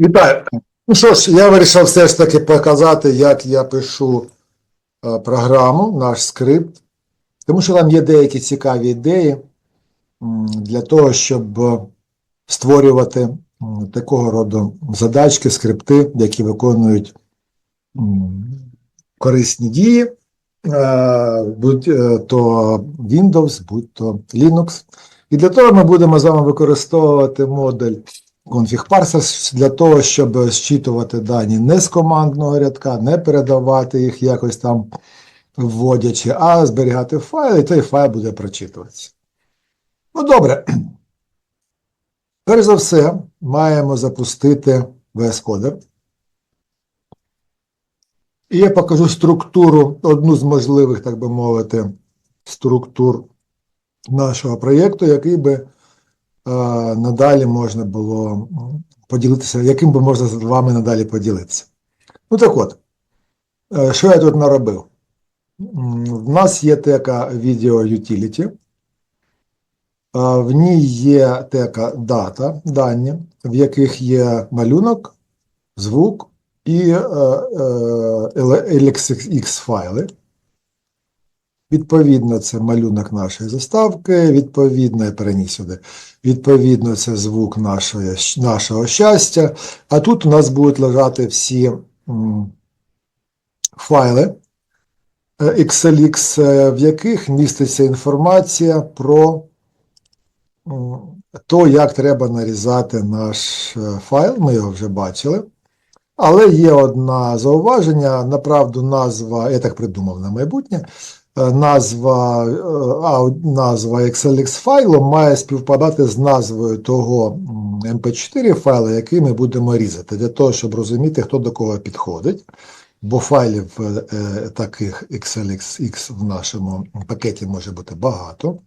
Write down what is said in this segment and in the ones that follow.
Вітаю. Ну що ж, я вирішив все ж таки показати, як я пишу е, програму, наш скрипт, тому що там є деякі цікаві ідеї для того, щоб е, створювати такого роду задачки, скрипти, які виконують корисні дії, е, будь е, то Windows, будь то Linux. І для того ми будемо з вами використовувати модуль config parser для того, щоб зчитувати дані не з командного рядка, не передавати їх якось там вводячи, а зберігати файл, і той файл буде прочитуватися. Ну, добре. Перш за все, маємо запустити VS Code. І я покажу структуру, одну з можливих, так би мовити, структур нашого проєкту, який би надалі можна було поділитися, яким би можна з вами надалі поділитися. Ну так от, е, що я тут наробив? В нас є тека Video Utility, е, в ній є тека дата, дані, в яких є малюнок, звук і е, е, LXX файли. Відповідно, це малюнок нашої заставки, відповідно, я переніс сюди, відповідно, це звук нашої, нашого щастя. А тут у нас будуть лежати всі файли е, XLX, е, в яких міститься інформація про то, як треба нарізати наш е, файл. Ми його вже бачили. Але є одне зауваження, направду назва, я так придумав на майбутнє. Е, назва, е, ау- назва XLX файлу має співпадати з назвою того MP4 файла, який ми будемо різати, для того, щоб розуміти, хто до кого підходить. Бо файлів е, таких XLX в нашому пакеті може бути багато.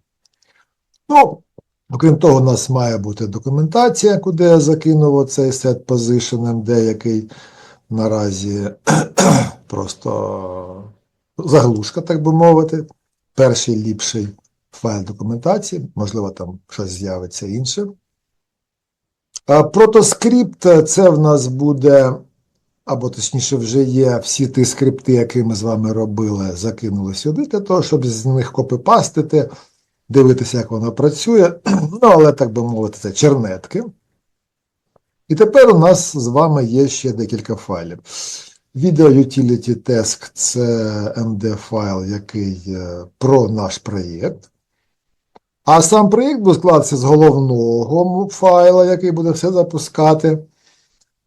Ну, окрім того, у нас має бути документація, куди я закинув оцей set position MD, який наразі просто заглушка, так би мовити. Перший ліпший файл документації, можливо, там щось з'явиться інше. Протоскрипт е, це в нас буде, або точніше, вже є всі ті скрипти, які ми з вами робили, закинули сюди, для того, щоб з них копипастити, дивитися, як воно працює. Ну, але, так би мовити, це чернетки. І тепер у нас з вами є ще декілька файлів. Video Utility Task – це MD файл, який е, про наш проєкт. А сам проєкт буде складатися з головного файла, який буде все запускати,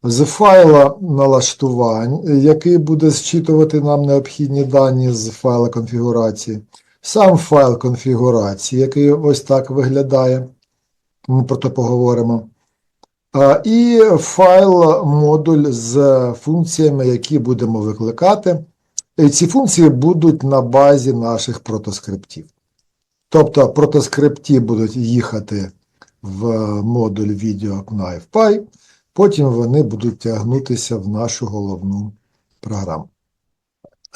з файла налаштувань, який буде зчитувати нам необхідні дані з файла конфігурації, сам файл конфігурації, який ось так виглядає. Ми про це поговоримо. І файл модуль з функціями, які будемо викликати. І ці функції будуть на базі наших протоскриптів. Тобто протоскрипті будуть їхати в модуль video KnivePy, потім вони будуть тягнутися в нашу головну програму.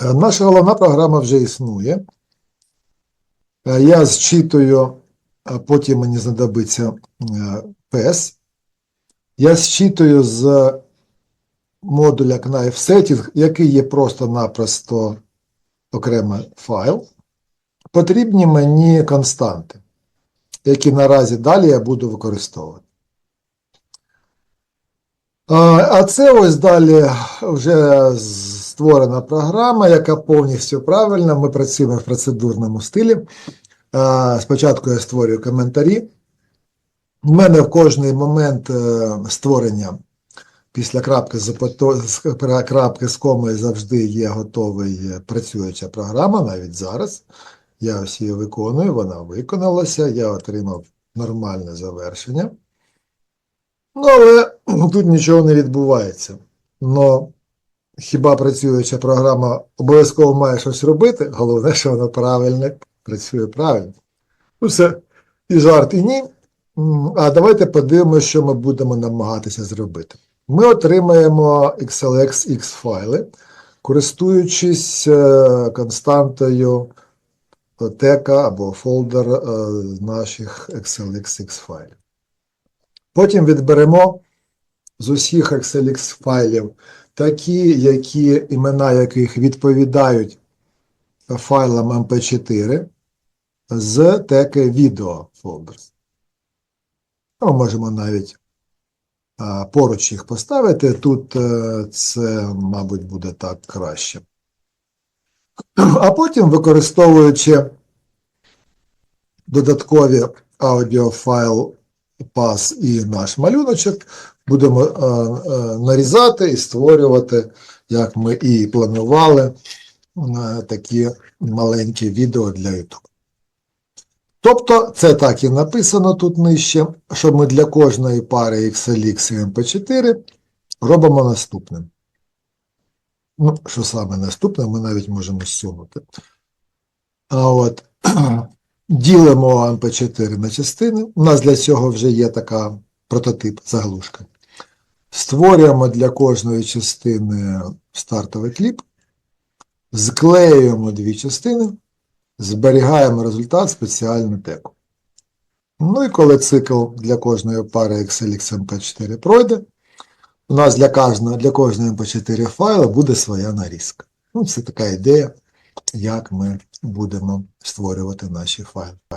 Е, Наша головна програма вже існує. Е, Я зчитую, потім мені знадобиться е, PES. Я зчитую з модуля Knife Setting, який є просто-напросто окремий файл. Потрібні мені константи, які наразі далі я буду використовувати. А це ось далі вже створена програма, яка повністю правильна. Ми працюємо в процедурному стилі. Спочатку я створюю коментарі. У мене в кожний момент е, створення після крапки з крапки з комою завжди є готовий е, працююча програма, навіть зараз. Я ось її виконую, вона виконалася, я отримав нормальне завершення. Ну, але тут нічого не відбувається. Но хіба працююча програма обов'язково має щось робити? Головне, що вона правильно працює правильно. Ну, все, і жарт, і ні. А давайте подивимося, що ми будемо намагатися зробити. Ми отримаємо XLX файли, користуючись е, константою тека або фолдер е, наших XLX файлів. Потім відберемо з усіх XLX файлів, такі, які, імена яких відповідають файлам MP4 з теки Video Folders. Ми можемо навіть поруч їх поставити. Тут е, це, мабуть, буде так краще. А потім, використовуючи додаткові аудіофайл пас і наш малюночок, будемо е, е, нарізати і створювати, як ми і планували, такі маленькі відео для YouTube. Тобто, це так і написано тут нижче, що ми для кожної пари XLX і MP4 робимо наступним. Ну, що саме наступне, ми навіть можемо зсунути. А от ділимо MP4 на частини. У нас для цього вже є така прототип, заглушка. Створюємо для кожної частини стартовий кліп, склеюємо дві частини, зберігаємо результат спеціальну теку. Ну і коли цикл для кожної пари XLX MP4 пройде, у нас для кожного, для кожного MP4 файла буде своя нарізка. Ну, це така ідея, як ми будемо створювати наші файли.